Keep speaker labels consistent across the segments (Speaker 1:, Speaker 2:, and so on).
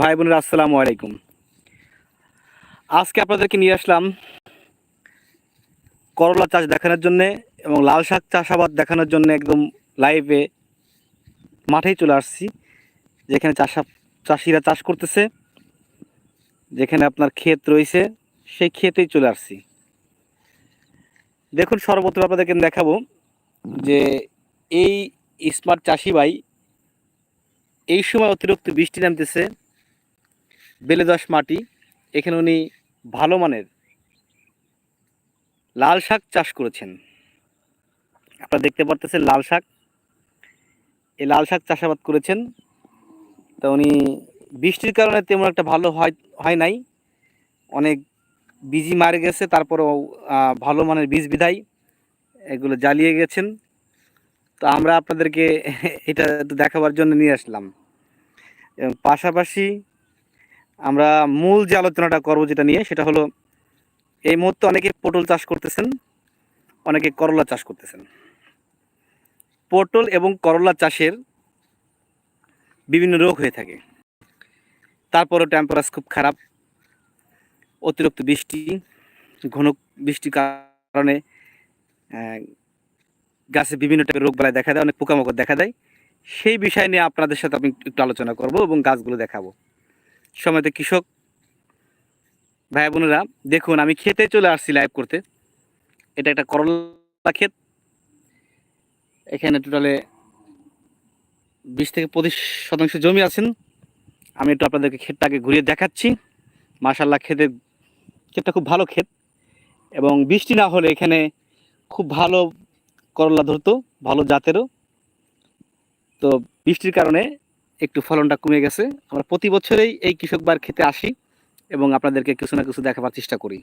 Speaker 1: ভাই বোনেরা, আসসালামু আলাইকুম। আজকে আপনাদেরকে নিয়ে আসলাম করলা চাষ দেখানোর জন্য এবং লাল শাক চাষাবাদ দেখানোর জন্য একদম লাইভে মাঠেই চলে আসছি, যেখানে চাষা চাষিরা চাষ করতেছে, যেখানে আপনার ক্ষেত রয়েছে, সেই ক্ষেতেই চলে আসছি। দেখুন, সর্বপ্রথম আপনাদেরকে দেখাবো যে এই স্মার্ট চাষি ভাই এই সময় অতিরিক্ত বৃষ্টি নামতেছে বেলেদশ মাটি, এখানে উনি ভালো মানের লাল শাক চাষ করেছেন। আপনারা দেখতে পারতেছেন লাল শাক। এই লাল শাক চাষাবাদ করেছেন। তা উনি বৃষ্টির কারণে তেমন একটা ভালো হয় হয় নাই। অনেক বীজই মারে গেছে, তারপরেও ভালো মানের বীজ বিধাই এগুলো জ্বালিয়ে গেছেন। তো আমরা আপনাদেরকে এটা দেখাবার জন্য নিয়ে আসলাম। এবং পাশাপাশি আমরা মূল যে আলোচনাটা করব যেটা নিয়ে, সেটা হলো এই মুহূর্তে অনেকে পটল চাষ করতেছেন, অনেকে করলা চাষ করতেছেন। পটল এবং করলা চাষের বিভিন্ন রোগ হয়ে থাকে। তারপরও টেম্পারেচার খুব খারাপ, অতিরিক্ত বৃষ্টি, ঘন বৃষ্টির কারণে গাছে বিভিন্ন টাইপের রোগ বালাই দেখা দেয়, অনেক পোকামাকড় দেখা দেয়। সেই বিষয় নিয়ে আপনাদের সাথে আমি একটু আলোচনা করব এবং গাছগুলো দেখাবো। সময়তে কৃষক ভাই বোনেরা, দেখুন, আমি খেতে চলে আসছি লাইভ করতে। এটা একটা করলা ক্ষেত। এখানে টোটালে বিশ থেকে পঁচিশ শতাংশ জমি আছেন। আমি একটু আপনাদেরকে ক্ষেতটাকে ঘুরিয়ে দেখাচ্ছি। মাশাল্লাহ ক্ষেতের ক্ষেতটা খুব ভালো ক্ষেত এবং বৃষ্টি না হলে এখানে খুব ভালো করলা ধরতো, ভালো জাতেরও। তো বৃষ্টির কারণে একটু ফলনটা কমে গেছে। আমরা প্রতি বছরেই এই কৃষকবার খেতে আসি এবং আপনাদেরকে কিছু না কিছু দেখাবার চেষ্টা করি।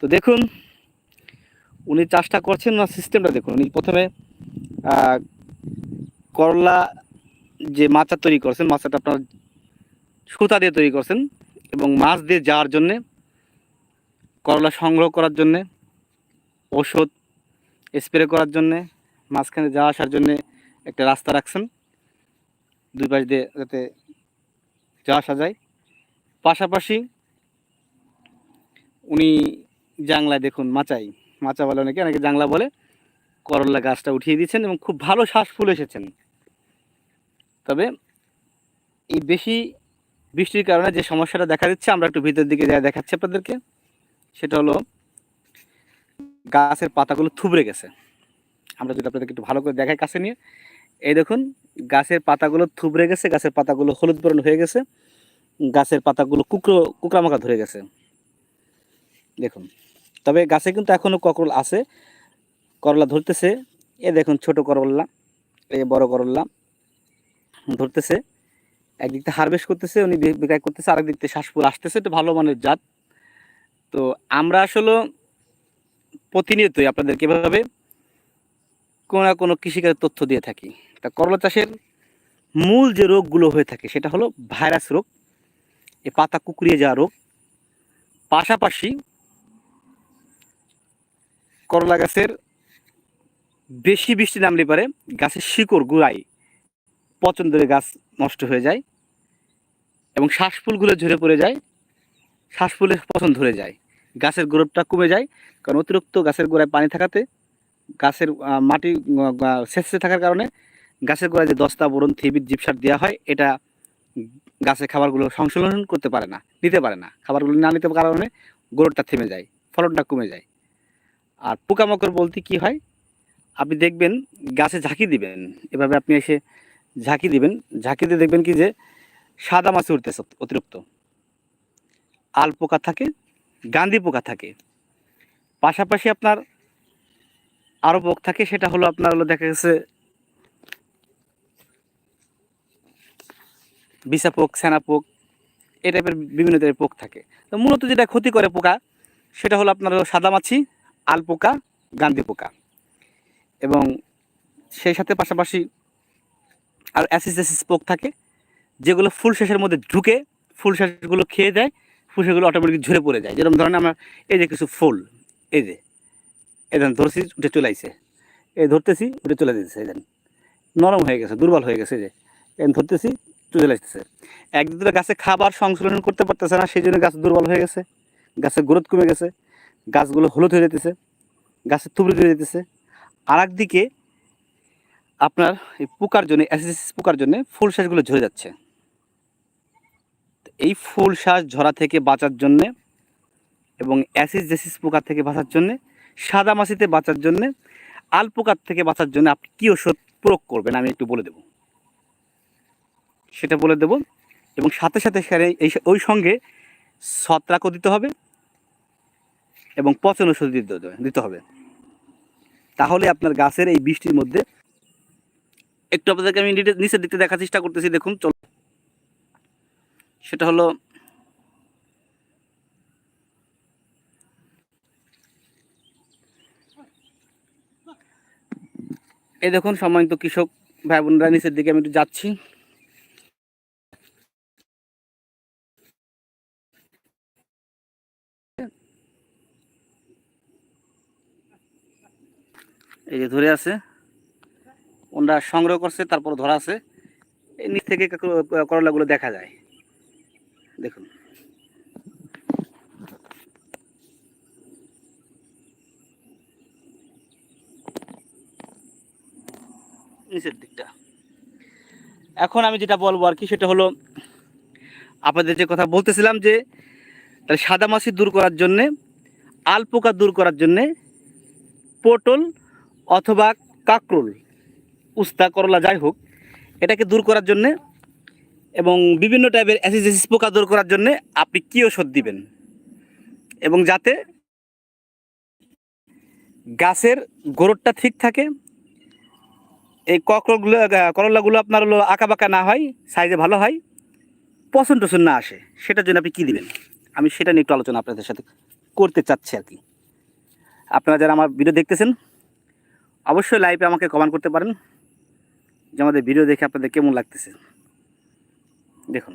Speaker 1: তো দেখুন, উনি চাষটা করছেন না সিস্টেমটা দেখুন। উনি প্রথমে করলা যে মাচা তৈরি করছেন, মাচাটা আপনার সুতা দিয়ে তৈরি করছেন এবং মাছ দিয়ে যাওয়ার জন্যে, করলা সংগ্রহ করার জন্যে ওষুধ স্প্রে করার জন্যে, মাঝখানে যাওয়া আসার জন্যে একটা রাস্তা রাখছেন। দুই পাশ দিয়ে যাতে যাওয়া আসা যায়। পাশাপাশি উনি জাংলায় দেখুন মাচাই। মাচা বলে অনেকে অনেকে জাংলা বলে। করলা গাছটা উঠিয়ে দিয়েছেন এবং খুব ভালো শ্বাস ফুল এসেছেন। তবে এই বেশি বৃষ্টির কারণে যে সমস্যাটা দেখা দিচ্ছে, আমরা একটু ভিতর দিকে যা দেখাচ্ছি আপনাদেরকে, সেটা হলো গাছের পাতাগুলো থুবড়ে গেছে। আমরা যদি আপনাদেরকে একটু ভালো করে দেখাই কাছে নিয়ে। এই দেখুন গাছের পাতাগুলো থুবড়ে গেছে, গাছের পাতাগুলো হলুদ বরণ হয়ে গেছে, গাছের পাতাগুলো কুকরো কুকরামাকা ধরে গেছে। দেখুন, তবে গাছে কিন্তু এখনও ককরল আছে, করলা ধরতেছে। এ দেখুন, ছোট করল্লা এ বড় করল্লা ধরতেছে। একদিক থেকে হারভেস্ট করতেছে, উনি বিক্রয় করতেছে, আরেক দিক থেকে শ্বাসফুল আসতেছে। এটা ভালো মানের জাত। তো আমরা আসলে প্রতিনিয়তই আপনাদেরকে এভাবে কোনো না কোনো কৃষিকাজের তথ্য দিয়ে থাকি। তা করলা চাষের মূল যে রোগগুলো হয়ে থাকে, সেটা হলো ভাইরাস রোগ, এ পাতা কুকড়িয়ে যাওয়া রোগ, পাশাপাশি করলা গাছের বেশি বৃষ্টি নামলে পারে গাছের শিকড় গুড়াই পচন ধরে গাছ নষ্ট হয়ে যায় এবং শ্বাসফুলগুলো ঝরে পড়ে যায়, শ্বাসফুলের পচন ধরে যায়, গাছের গ্রোথটা কমে যায় কারণ অতিরিক্ত গাছের গোড়ায় পানি থাকাতে গাছের মাটি সেচে থাকার কারণে গাছের গোড়ায় যে দস্তা বোরন থিবির জিপসার দেওয়া হয়, এটা গাছের খাবারগুলো সংশোধন করতে পারে না, নিতে পারে না। খাবারগুলো না নিতে কারণে গ্রোথটা থেমে যায়, ফলনটা কমে যায়। আর পোকামাকড় বলতে কি হয়? আপনি দেখবেন গাছে ঝাঁকি দিবেন, এভাবে আপনি এসে ঝাঁকি দিবেন। ঝাঁকি দিয়ে দেখবেন কি যে সাদা মাছি উঠতেছে অতিরিক্ত। আল পোকা থাকে, গান্ধী পোকা থাকে। পাশাপাশি আপনার আরও পোক থাকে, সেটা হলো আপনার হলো দেখা গেছে বিছা পোক সেনা পোক এই টাইপের বিভিন্ন টাইপের পোক থাকে। তো মূলত যেটা ক্ষতি করে পোকা, সেটা হলো আপনার সাদা মাছি, আল পোকা, গান্ধি পোকা। এবং সেই সাথে পাশাপাশি আর অ্যাসিস অ্যাসিস পোক থাকে, যেগুলো ফুল শেষের মধ্যে ঢুকে ফুল শেষগুলো খেয়ে দেয়, ফুল শেষগুলো অটোমেটিক ঝরে পড়ে যায়। যেরকম ধরেন আমার এই যে কিছু ফুল, এই যে, এই ধরছি, উঠে চলে আইছে। এই ধরতেছি, উঠে চলে দিতেছে এই দেন নরম হয়ে গেছে, দুর্বল হয়ে গেছে যে। এই ধরতেছি চলে আসতেছে। একদিন ধরে গাছে খাবার সংশ্লেষণ করতে পারতেছে না সেই জন্য গাছ দুর্বল হয়ে গেছে গাছের গ্রোথ কমে গেছে, গাছগুলো হলুদ হয়ে যেতেছে গাছের তুবড়ি হয়ে যেতেছে। আর একদিকে আপনার এই পোকার জন্য অ্যাসিডিস পোকার জন্য ফুল শ্বাসগুলো ঝরে যাচ্ছে। এই ফুল শ্বাস ঝরা থেকে বাঁচার জন্যে এবং অ্যাসিস জেসিস পোকার থেকে বাঁচার জন্যে, সাদা মাছিতে বাঁচার জন্যে, আল পোকার থেকে বাঁচার জন্য আপনি কী ওষুধ প্রয়োগ করবেন আমি একটু বলে দেব। সেটা বলে দেব। এবং সাথে সাথে এই ওই সঙ্গে ছত্রাকও দিতে হবে এবং পচন ওষুধ দিতে দিতে হবে। তাহলে আপনার গাছের এই বৃষ্টির মধ্যে একটু আপনাদেরকে আমি নিচে- দিকতে দেখার চেষ্টা করতেছি, দেখুন, চল। সেটা হলো এই দেখুন, সম্মানিত কৃষক ভাই বোনরা, নিচের দিকে আমি একটু যাচ্ছি। ধরে আছে, ওনারা সংগ্রহ করছে, তারপর ধরা আছে। এই নিচ থেকে করলাগুলো দেখা যায়। দেখুন। নিচের দিকটা। এখন আমি যেটা বলব আর কি, সেটা হলো, আপনাদের যে কথা বলতেছিলাম যে সাদা মাছি দূর করার জন্যে, আলপোকা দূর করার জন্যে, পটল অথবা কাকরুল, উস্তা, করলা, যাই হোক, এটাকে দূর করার জন্যে এবং বিভিন্ন টাইপের অ্যাসিডিস পোকা দূর করার জন্যে আপনি কী ওষুধ দিবেন? এবং যাতে গাছের গোড়টা ঠিক থাকে, এই ককরগুলো করলাগুলো আপনার হলো বাঁকা না হয়, সাইজে ভালো হয়, পছন্দ টসন না আসে, সেটার জন্য আপনি কী দিবেন? আমি সেটা নিয়ে একটু আলোচনা আপনাদের সাথে করতে চাচ্ছি আর কি। আপনারা যারা আমার ভিডিও দেখতেছেন অবশ্যই লাইভে আমাকে কমেন্ট করতে পারেন। যে আমাদের ভিডিও দেখে আপনাদের কেমন লাগতেছে। দেখুন,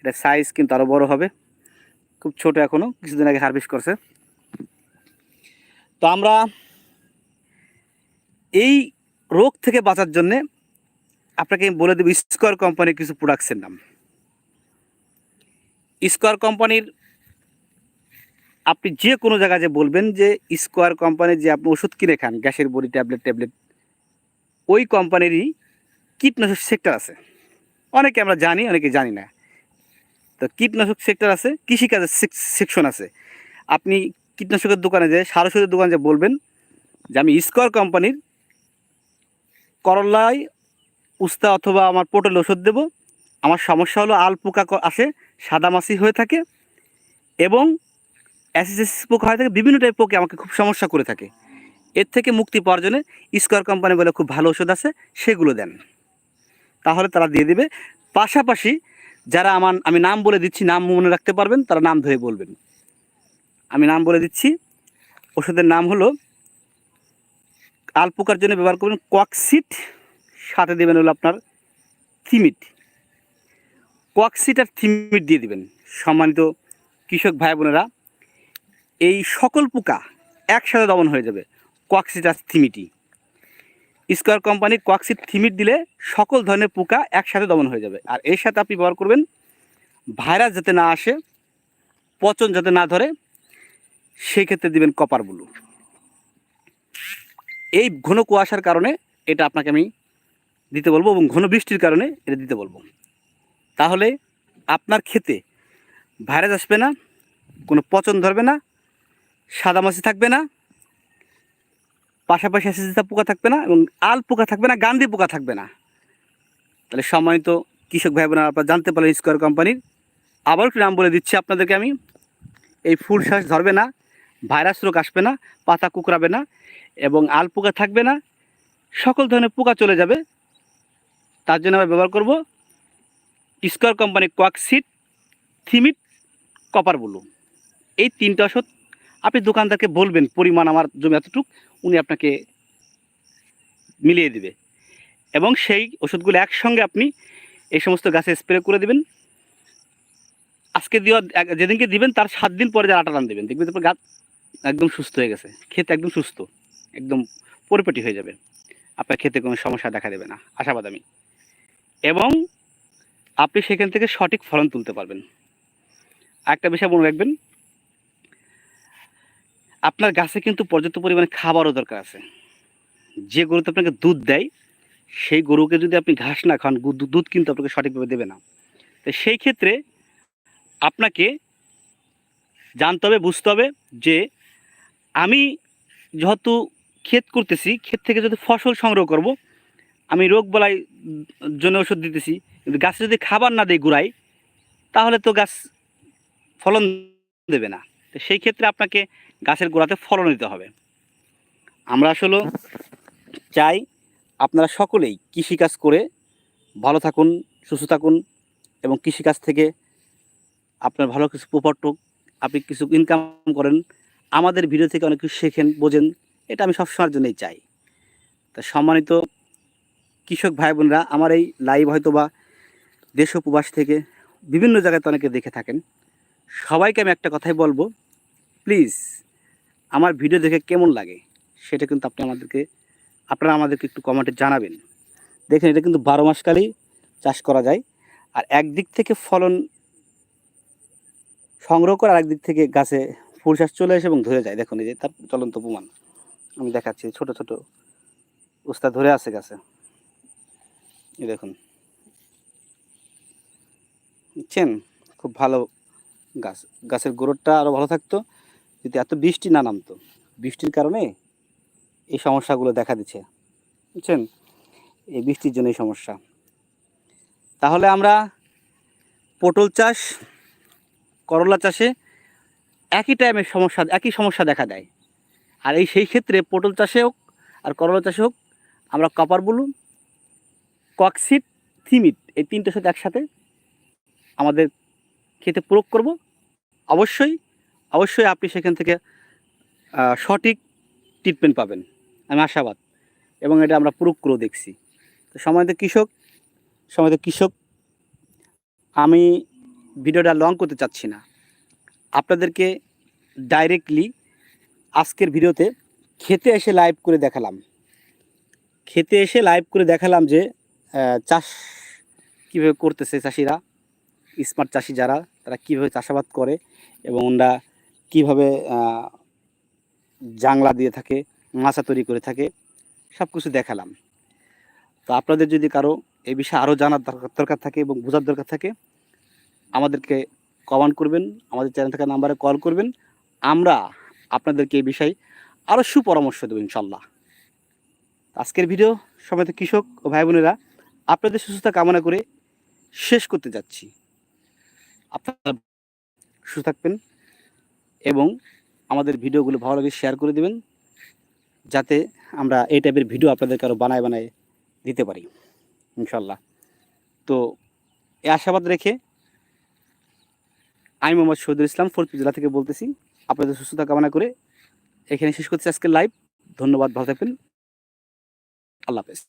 Speaker 1: এটা সাইজ কিন্তু আরও বড় হবে। খুব ছোট এখনও কিছুদিন আগে হারভেস্ট করছে। তো আমরা এই রোগ থেকে বাঁচার জন্যে আপনাকে বলে দেবো স্কোয়ার কোম্পানির কিছু প্রোডাক্টসের নাম। স্কোয়ার কোম্পানির আপনি যে কোনো জায়গায় যে বলবেন যে স্কোয়ার কোম্পানির যে আপনি ওষুধ কিনে খান, গ্যাসের বড়ি, ট্যাবলেট ট্যাবলেট, ওই কোম্পানিরই কীটনাশক সেক্টর আছে। অনেকে আমরা জানি, অনেকে জানি না। তো কীটনাশক সেক্টর আছে, কৃষিকাজের সেকশন আছে। আপনি কীটনাশকের দোকানে যে সার ওষুধের দোকানে যে বলবেন যে, আমি স্কোয়ার কোম্পানির করলায় উস্তা অথবা আমার পটল ওষুধ দেব, আমার সমস্যা হলো আল পোকা আসে সাদামাছি হয়ে থাকে এবং অ্যাসিসিস পোকা হয়ে থাকে, বিভিন্ন টাইপ পোকে আমাকে খুব সমস্যা করে থাকে। এর থেকে মুক্তি পাওয়ার জন্য স্কোয়ার কোম্পানি বলে খুব ভালো ওষুধ আছে, সেগুলো দেন। তাহলে তারা দিয়ে দেবে। পাশাপাশি যারা আমার, আমি নাম বলে দিচ্ছি, নাম মনে রাখতে পারবেন, তারা নাম ধরে বলবেন। আমি নাম বলে দিচ্ছি। ওষুধের নাম হলো আলপোকার জন্য ব্যবহার করবেন ককসিট সাথে দেবেন হলো আপনার থিমিট ককসিট আর থিমিট দিয়ে দিবেন। সম্মানিত কৃষক ভাই বোনেরা এই সকল পোকা একসাথে দমন হয়ে যাবে ককসিট আর থিমিটি। স্কোয়ার কোম্পানির ককসিট থিমিট দিলে সকল ধরনের পোকা একসাথে দমন হয়ে যাবে। আর এর সাথে আপনি ব্যবহার করবেন ভাইরাস যাতে না আসে, পচন যাতে না ধরে, সেই ক্ষেত্রে দিবেন কপার ব্লু। এই ঘন কুয়াশার কারণে এটা আপনাকে আমি দিতে বলব এবং ঘন বৃষ্টির কারণে এটা দিতে বলব। তাহলে আপনার ক্ষেতে ভাইরাস আসবে না, কোনো পচন ধরবে না সাদামাছি থাকবে না, পাশাপাশি অ্যাসিসিতা পোকা থাকবে না এবং আল পোকা থাকবে না, গান্ধী পোকা থাকবে না। তাহলে সম্মানিত কৃষক ভাই বোনেরা আপনারা জানতে পারলেন স্কোয়ার কোম্পানির আবার একটু নাম বলে দিচ্ছি আপনাদেরকে আমি। এই ফুল শ্বাস ধরবে না, ভাইরাস রোগ আসবে না, পাতা কুকরাবে না এবং আল পোকা থাকবে না, সকল ধরনের পোকা চলে যাবে। তার জন্য আমরা ব্যবহার করব স্কোয়ার কোম্পানির কোয়াকসিট থিমিট কপার ব্লু এই তিনটা ওষুধ আপনি দোকানদারকে বলবেন, পরিমাণ আমার জমি এতটুক, উনি আপনাকে মিলিয়ে দিবে। এবং সেই ওষুধগুলো একসঙ্গে আপনি এই সমস্ত গাছে স্প্রে করে দিবেন। আজকে দেওয়া যেদিনকে দিবেন, তার সাত দিন পরে যার আটা রান দেবেন, দেখবেন তারপর গাছ একদম সুস্থ হয়ে গেছে। ক্ষেত একদম সুস্থ, একদম পরিপাটি হয়ে যাবে। আপনার ক্ষেতে কোনো সমস্যা দেখা দেবে না। আশাবাদ আমি। এবং আপনি সেখান থেকে সঠিক ফলন তুলতে পারবেন। একটা বিষয় মনে রাখবেন আপনার গাছে কিন্তু পর্যাপ্ত পরিমাণে খাবারও দরকার আছে। যে গরুতে আপনাকে দুধ দেয়, সেই গরুকে যদি আপনি ঘাস না খান দুধ কিন্তু আপনাকে সঠিকভাবে দেবে না। তো সেই ক্ষেত্রে আপনাকে জানতে হবে, বুঝতে হবে যে আমি যেহেতু ক্ষেত করতেছি, ক্ষেত থেকে যদি ফসল সংগ্রহ করব, আমি রোগ বলাই জন্য ওষুধ দিতেছি, কিন্তু গাছে যদি খাবার না দেয় গুড়াই তাহলে তো গাছ ফলন দেবে না। তো সেই ক্ষেত্রে আপনাকে গাছের গোড়াতে ফলন দিতে হবে। আমরা আসলে চাই আপনারা সকলেই কৃষিকাজ করে ভালো থাকুন, সুস্থ থাকুন এবং কৃষিকাজ থেকে আপনার ভালো কিছু প্রপারটুক আপনি কিছু ইনকাম করেন, আমাদের ভিডিও থেকে অনেক কিছু শেখেন, বোঝেন, এটা আমি সবসময়ের জন্যই চাই। তা সম্মানিত কৃষক ভাই বোনরা, আমার এই লাইভ হয়তো বা দেশ উপবাস থেকে বিভিন্ন জায়গায় তো অনেকে দেখে থাকেন। সবাইকে আমি একটা কথাই বলব প্লিজ আমার ভিডিও দেখে কেমন লাগে সেটা কিন্তু আপনি আমাদেরকে, আপনারা আমাদেরকে একটু কমেন্টে জানাবেন। দেখেন, এটা কিন্তু বারো মাসকালেই চাষ করা যায়। আর একদিক থেকে ফলন সংগ্রহ করে আরেক দিক থেকে গাছে ফুল শ্বাস চলে আসে এবং ধরে যায়। দেখুন, এই যে তার চলন্ত প্রমাণ। আমি দেখাচ্ছি, ছোট ছোট উস্তা ধরে আছে গাছে। এই দেখুন। বুঝছেন? খুব ভালো গাছ। গাছের গোড়টা আরও ভালো থাকতো। যদি এত বৃষ্টি না নামতো। বৃষ্টির কারণে এই সমস্যাগুলো দেখা দিচ্ছে। বুঝছেন? এই বৃষ্টির জন্য এই সমস্যা। তাহলে আমরা পটল চাষ, করলা চাষে একই টাইমে সমস্যা, একই সমস্যা দেখা দেয়। আর এই সেই ক্ষেত্রে পটল চাষে হোক আর করলা চাষে হোক, আমরা কপার বলুন ককসিট থিমিট এই তিনটের সাথে একসাথে আমাদের খেতে প্রয়োগ করব। অবশ্যই অবশ্যই আপনি সেখান থেকে সঠিক ট্রিটমেন্ট পাবেন। আমি আশাবাদ। এবং এটা আমরা প্রয়োগ করেও দেখছি। তো সময়ত কৃষক সময়ত কৃষক, আমি ভিডিওটা লং করতে চাচ্ছি না। আপনাদেরকে ডাইরেক্টলি আজকের ভিডিওতে খেতে এসে লাইভ করে দেখালাম। খেতে এসে লাইভ করে দেখালাম যে চাষ কীভাবে করতেছে চাষিরা স্মার্ট চাষি যারা, তারা কীভাবে চাষাবাদ করে এবং ওরা কীভাবে জাংলা দিয়ে থাকে, মাছা তৈরি করে থাকে সব কিছু দেখালাম। তো আপনাদের যদি কারও এই বিষয়ে আরও জানার দরকার দরকার থাকে এবং বোঝার দরকার থাকে, আমাদেরকে কমেন্ট করবেন, আমাদের চ্যানেল থাকা নাম্বারে কল করবেন। আমরা আপনাদেরকে এই বিষয়ে আরও সুপরামর্শ দেবো ইনশাল্লাহ। আজকের ভিডিও সমেত কৃষক ও ভাই বোনেরা, আপনাদের সুস্থতা কামনা করে শেষ করতে যাচ্ছি। আপনারা সুস্থ থাকবেন। এবং আমাদের ভিডিওগুলো ভালো লাগে শেয়ার করে দেবেন, যাতে আমরা এই টাইপের ভিডিও আপনাদেরকে আরও বানায় বানায় দিতে পারি ইনশাল্লাহ তো এই আশাবাদ রেখে আমি মোহাম্মদ শহীদুল ইসলাম, ফরিদপুর জেলা থেকে বলতেছি, আপনাদের সুস্থতা কামনা করে এখানে শেষ করছি আজকের লাইভ ধন্যবাদ, ভালো থাকবেন। আল্লাহ হাফেজ।